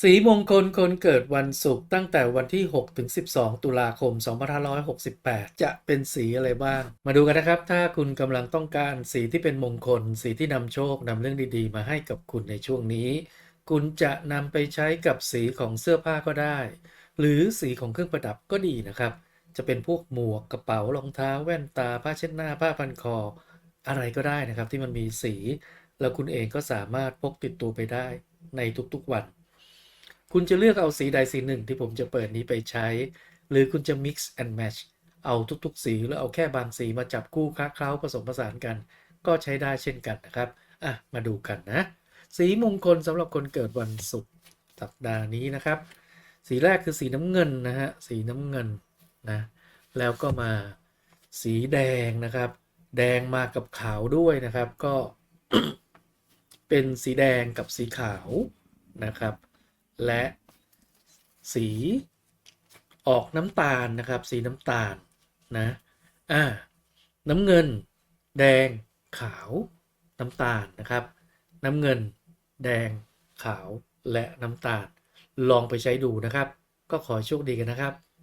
สีมงคลคนเกิดวันศุกร์ตั้งแต่วันที่ 6 ถึง 12 ตุลาคม 2568 จะเป็นสีอะไรบ้าง มาดูกันนะครับ ถ้าคุณกำลังต้องการสีที่เป็นมงคล สีที่นำโชคนำเรื่องดีๆ มาให้กับคุณในช่วงนี้ คุณจะนำไปใช้กับสีของเสื้อผ้าก็ได้ หรือสีของเครื่องประดับก็ดีนะครับ จะเป็นพวกหมวกกระเป๋ารองเท้า แว่นตา ผ้าเช็ดหน้าผ้าพันคอ อะไรก็ได้นะครับที่มันมีสี แล้วคุณเองก็สามารถพกติดตัวไปได้ในทุกๆวัน คุณจะเลือกเอาสีใดสีหนึ่งที่ผมจะเปิดนี้ไปใช้ หรือคุณจะ mix and match เอาทุกๆ สีหรือเอาแค่บางสีมาจับคู่ค้าเคล้าผสมผสานกัน ก็ใช้ได้เช่นกันนะครับอะมาดูกันนะ สีมงคลสำหรับคนเกิดวันศุกร์สัปดาห์นี้นะครับ สีแรกคือสีน้ำเงินนะฮะสีน้ำเงินนะแล้วก็มาสีแดงนะครับ แดงมากับขาวด้วยนะครับก็เป็นสีแดงกับสีขาวนะครับ และสีออกน้ำตาลนะครับ สีน้ำตาลนะอ่าน้ำเงิน แดง ขาว น้ำตาลนะครับ น้ำเงิน แดง ขาวและน้ำตาล ลองไปใช้ดูนะครับ ก็ขอโชคดีกันนะครับ